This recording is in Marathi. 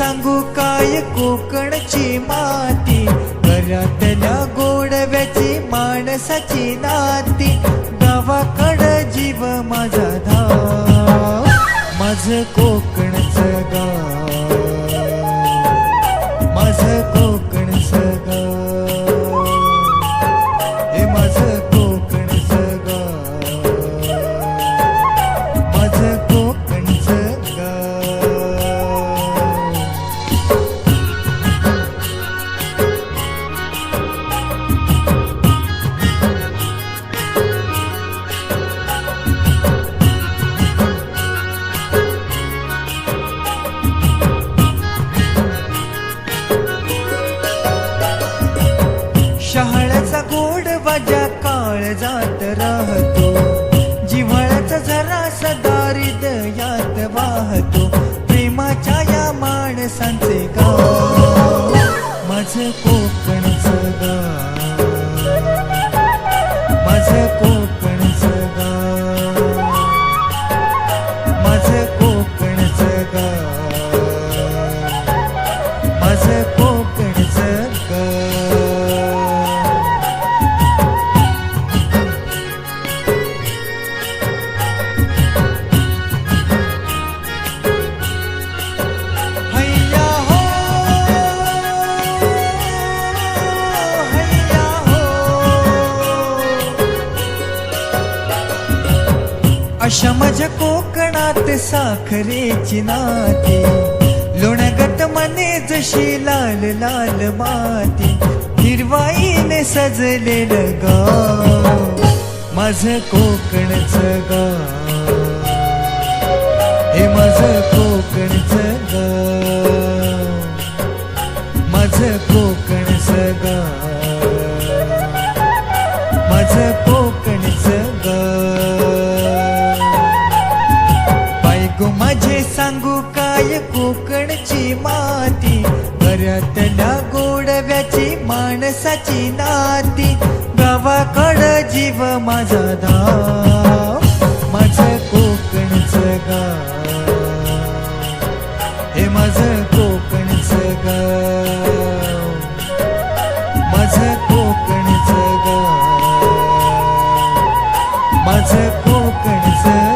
सांगू काय कोकणची माती? घरातल्या गोडव्याची माणसाची नाती. गावाकड जीव माझा धाव. माझ कोकणचं गाव. गोड काळ जात राहतो. जिव्हाळ्याचा झरा सदा हृदयात वाहतो. प्रेमाच्या या माणसांचे गाव. माझं कोकणचं गाव. माझं कोकण अशा माझ्या कोकणात साखरेची नाती. लोणगत मने जशी लाल लाल माती. हिरवाईने सजलेलं गाव. माझं कोकणचं गाव. हे माझं कोकण माझे सांगू काय कोकणची माती? बऱ्यातल्या गोडव्याची माणसाची नाती. गावाकड जीव माझा धाव माझं कोकणचं गाव. हे माझं कोकणचं गाव. माझं कोकणचं गाव. माझं कोकणचं